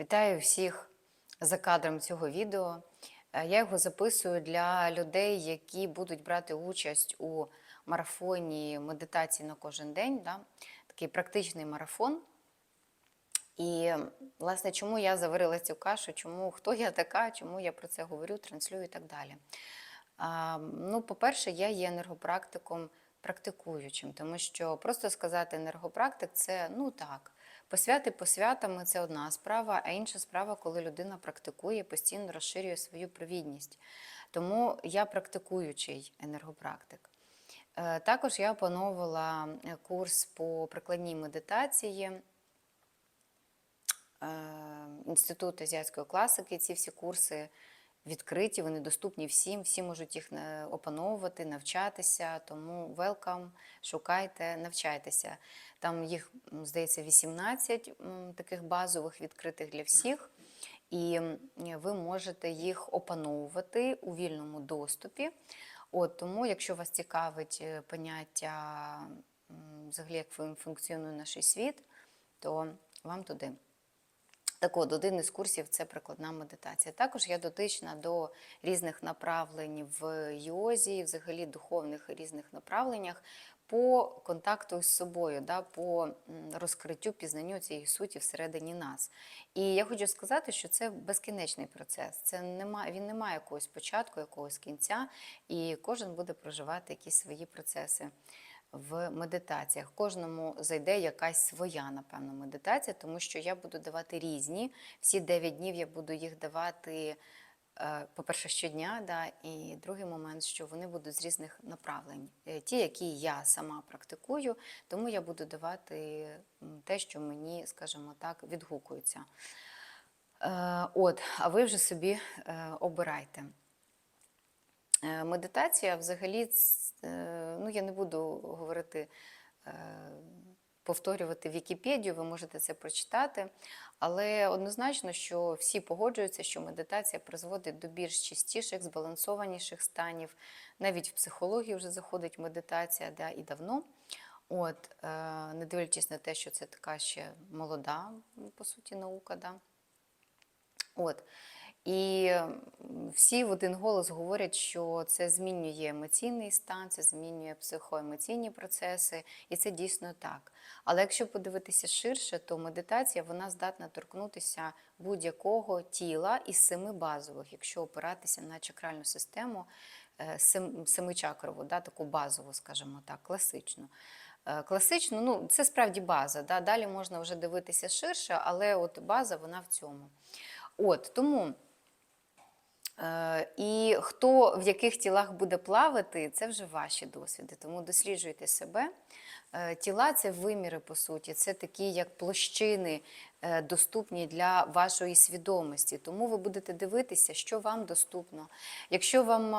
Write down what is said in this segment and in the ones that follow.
Вітаю всіх за кадром цього відео. Е, Я його записую для людей, які будуть брати участь у марафоні медитації на кожен день. Да? Такий практичний марафон. І, власне, чому я заварила цю кашу, чому хто я така, чому я про це говорю, транслюю і так далі. Ну, по-перше, я є енергопрактиком практикуючим, тому що просто сказати енергопрактик це ну так. Посвяти посвятами це одна справа, а інша справа, коли людина практикує, постійно розширює свою провідність. Тому я практикуючий енергопрактик. Е, Також я опановувала е, курс по прикладній медитації. е, Інститут азіатської класики. Ці всі курси відкриті, вони доступні всім, всі можуть їх е, опановувати, навчатися. Тому welcome, шукайте, навчайтеся. Там їх, здається, 18 таких базових відкритих для всіх. І ви можете їх опановувати у вільному доступі. От тому, якщо вас цікавить е, поняття взагалі, як функціонує наш світ, то вам туди. Так от, один із курсів це прикладна медитація. Також я дотична до різних направлень в йозі, взагалі духовних різних направленнях по контакту з собою, да, по розкриттю, пізнанню цієї суті всередині нас. І я хочу сказати, що це безкінечний процес. Це нема, він не має якогось початку, якогось кінця, і кожен буде проживати якісь свої процеси в медитаціях. Кожному зайде якась своя, напевно, медитація, тому що я буду давати різні. Всі 9 днів я буду їх давати, е, по-перше, щодня, да, і другий момент, що вони будуть з різних направлень. Е, Ті, які я сама практикую, тому я буду давати те, що мені, скажімо так, відгукується. Е, От, а ви вже собі обирайте. Е, Медитація взагалі, е, ну я не буду говорити, е, повторювати Вікіпедію, ви можете це прочитати, але однозначно, що всі погоджуються, що медитація призводить до більш чистіших, збалансованіших станів. Навіть в психології вже заходить медитація да, і давно. От, не дивлячись на те, що це така ще молода, по суті, наука. Да. От. І всі в один голос говорять, що це змінює емоційний стан, це змінює психоемоційні процеси, і це дійсно так. Але якщо подивитися ширше, то медитація вона здатна торкнутися будь-якого тіла із семи базових, якщо опиратися на чакральну систему е, семичакрову, да, таку базову, скажімо так, класичну. Е, Класично, ну це справді база. Да? Далі можна вже дивитися ширше, але от база вона в цьому. От тому. Е, І хто в яких тілах буде плавати, це вже ваші досвіди. Тому досліджуйте себе. Е, Тіла це виміри, по суті, це такі як площини, е, доступні для вашої свідомості. Тому ви будете дивитися, що вам доступно. Якщо вам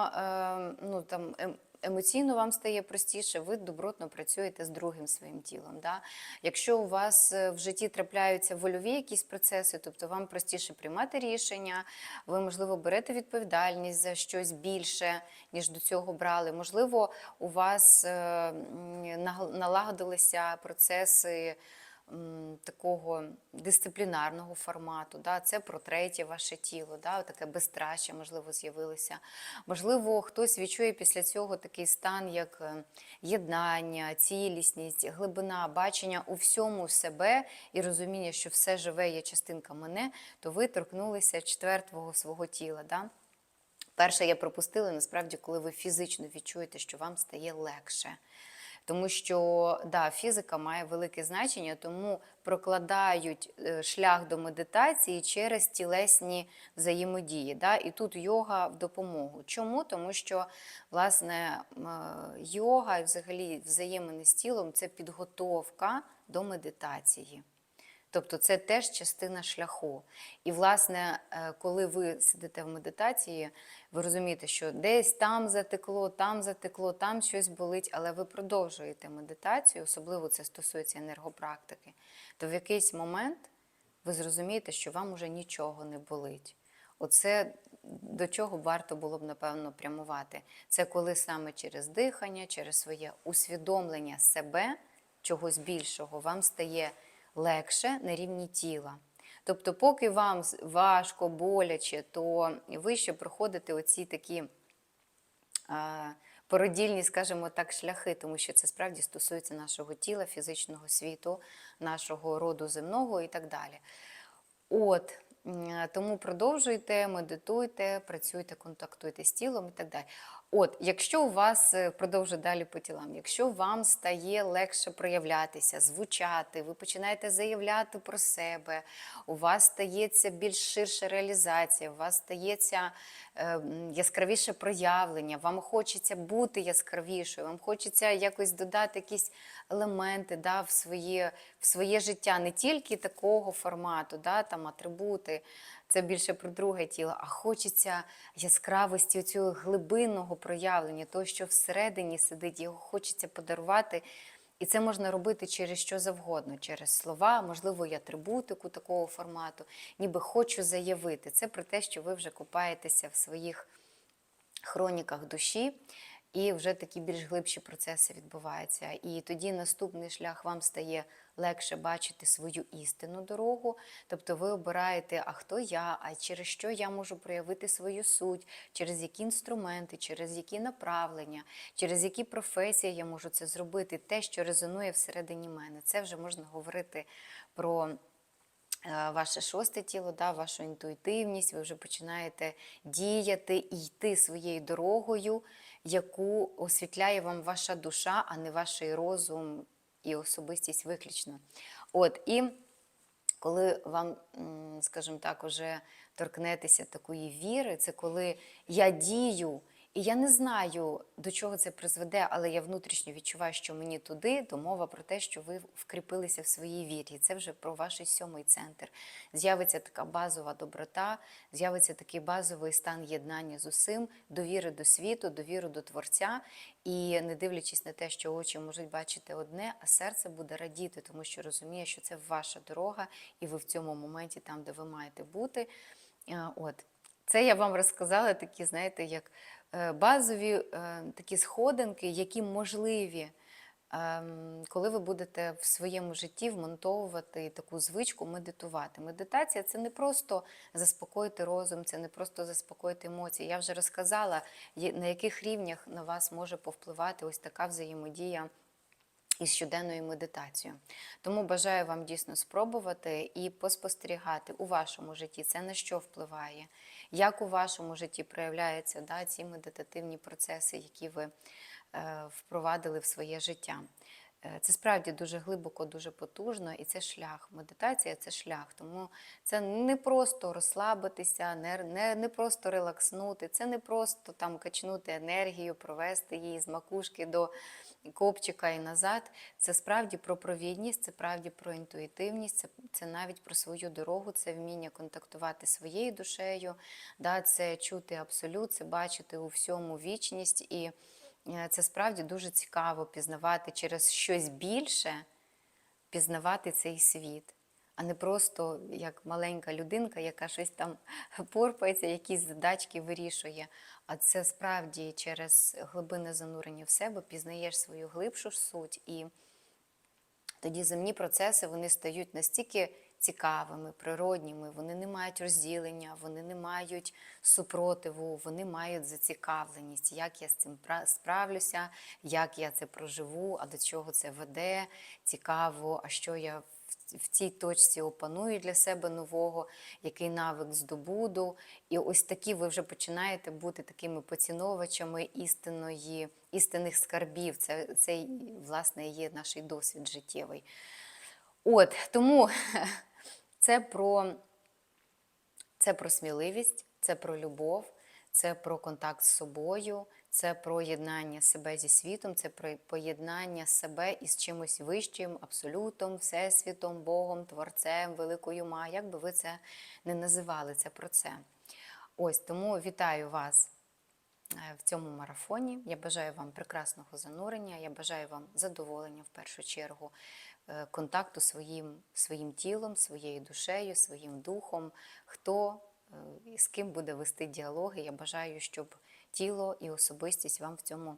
ну, там, ем- емоційно вам стає простіше, ви добротно працюєте з другим своїм тілом. Да? Якщо у вас е, в житті трапляються вольові якісь процеси, тобто вам простіше приймати рішення, ви, можливо, берете відповідальність за щось більше, ніж до цього брали. Можливо, у вас е, налагодилися процеси такого дисциплінарного формату. Да? Це про третє ваше тіло, да? таке безстраща, можливо, з'явилося. Можливо, хтось відчує після цього такий стан, як е, єднання, цілісність, глибина, бачення у всьому себе і розуміння, що все живе є частинка мене, то ви торкнулися четвертого свого тіла. Да? Перше я пропустила, насправді, коли ви фізично відчуєте, що вам стає легше. Тому що да, фізика має велике значення, тому прокладають е, шлях до медитації через тілесні взаємодії. Да? І тут йога в допомогу. Чому? Тому що власне е, йога і взагалі взаємини з тілом це підготовка до медитації. Тобто це теж частина шляху. І, власне, е, коли ви сидите в медитації, ви розумієте, що десь там затекло, там затекло, там щось болить, але ви продовжуєте медитацію, особливо це стосується енергопрактики, то в якийсь момент ви зрозумієте, що вам уже нічого не болить. Оце до чого варто було б, напевно, прямувати. Це коли саме через дихання, через своє усвідомлення себе, чогось більшого, вам стає легше на рівні тіла. Тобто, поки вам важко, боляче, то ви ще проходите оці такі породільні, скажімо так, шляхи, тому що це справді стосується нашого тіла, фізичного світу, нашого роду земного і так далі. От. Тому продовжуйте, медитуйте, працюйте, контактуйте з тілом і так далі. От, якщо у вас е, продовжу далі по тілам, якщо вам стає легше проявлятися, звучати, ви починаєте заявляти про себе, у вас стається більш ширша реалізація, у вас стається е, яскравіше проявлення, вам хочеться бути яскравішою, вам хочеться якось додати якісь елементи да, в, своє, в своє життя, не тільки такого формату, да, там, атрибути, це більше про друге тіло, а хочеться яскравості цього глибинного проявлення, того, що всередині сидить, його хочеться подарувати. І це можна робити через що завгодно, через слова, можливо, і атрибутику такого формату, ніби хочу заявити. Це про те, що ви вже купаєтеся в своїх хроніках душі, і вже такі більш глибші процеси відбуваються. І тоді наступний шлях вам стає легше бачити свою істинну дорогу. Тобто ви обираєте, а хто я, а через що я можу проявити свою суть, через які інструменти, через які направлення, через які професії я можу це зробити, те, що резонує всередині мене. Це вже можна говорити про ваше шосте тіло, да, вашу інтуїтивність, ви вже починаєте діяти і йти своєю дорогою, яку освітляє вам ваша душа, а не ваш розум і особистість виключно. От, і коли вам, скажімо так, уже торкнетеся такої віри, це коли я дію, і я не знаю, до чого це призведе, але я внутрішньо відчуваю, що мені туди, то мова про те, що ви вкріпилися в своїй вірі. Це вже про ваш сьомий центр. З'явиться така базова доброта, з'явиться такий базовий стан єднання з усім, довіри до світу, довіри до Творця. І не дивлячись на те, що очі можуть бачити одне, а серце буде радіти, тому що розуміє, що це ваша дорога, і ви в цьому моменті там, де ви маєте бути. Е, От. Це я вам розказала такі, знаєте, як е, базові е, такі сходинки, які можливі, ем, коли ви будете в своєму житті вмонтовувати таку звичку медитувати. Медитація це не просто заспокоїти розум, це не просто заспокоїти емоції. Я вже розказала, на яких рівнях на вас може повпливати ось така взаємодія із щоденною медитацією. Тому бажаю вам дійсно спробувати і поспостерігати у вашому житті, це на що впливає, як у вашому житті проявляються да, ці медитативні процеси, які ви е, впровадили в своє життя. Е, Це справді дуже глибоко, дуже потужно, і це шлях. Медитація це шлях. Тому це не просто розслабитися, не, не, не просто релакснути, це не просто там качнути енергію, провести її з макушки до копчика і назад. Це справді про провідність, це справді про інтуїтивність, це, це навіть про свою дорогу, це вміння контактувати своєю душею, да, це чути абсолют, це бачити у всьому вічність. І е, це справді дуже цікаво пізнавати через щось більше, пізнавати цей світ. А не просто як маленька людинка, яка щось там порпається, якісь задачки вирішує. А це справді через глибинне занурення в себе пізнаєш свою глибшу суть, і тоді земні процеси вони стають настільки цікавими, природніми, вони не мають розділення, вони не мають супротиву, вони мають зацікавленість, як я з цим справлюся, як я це проживу, а до чого це веде, цікаво, а що я в- цій точці опаную для себе нового, який навик здобуду. І ось такі ви вже починаєте бути такими поціновувачами істинної, істинних скарбів. Це, це власне є наш досвід життєвий. От тому це про, це про сміливість, це про любов, це про контакт з собою, це про єднання себе зі світом, це про поєднання себе із чимось вищим, абсолютом, всесвітом, Богом, Творцем, великою ма. Як би ви це не називали, це про це. Ось тому вітаю вас е, в цьому марафоні. Я бажаю вам прекрасного занурення, я бажаю вам задоволення в першу чергу, е, контакту своїм, своїм тілом, своєю душею, своїм духом. Хто е, з ким буде вести діалоги, я бажаю, щоб тіло і особистість вам в цьому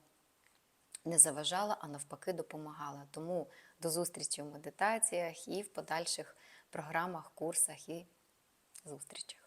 не заважала, а навпаки допомагала. Тому до зустрічі в медитаціях і в подальших програмах, курсах і зустрічах.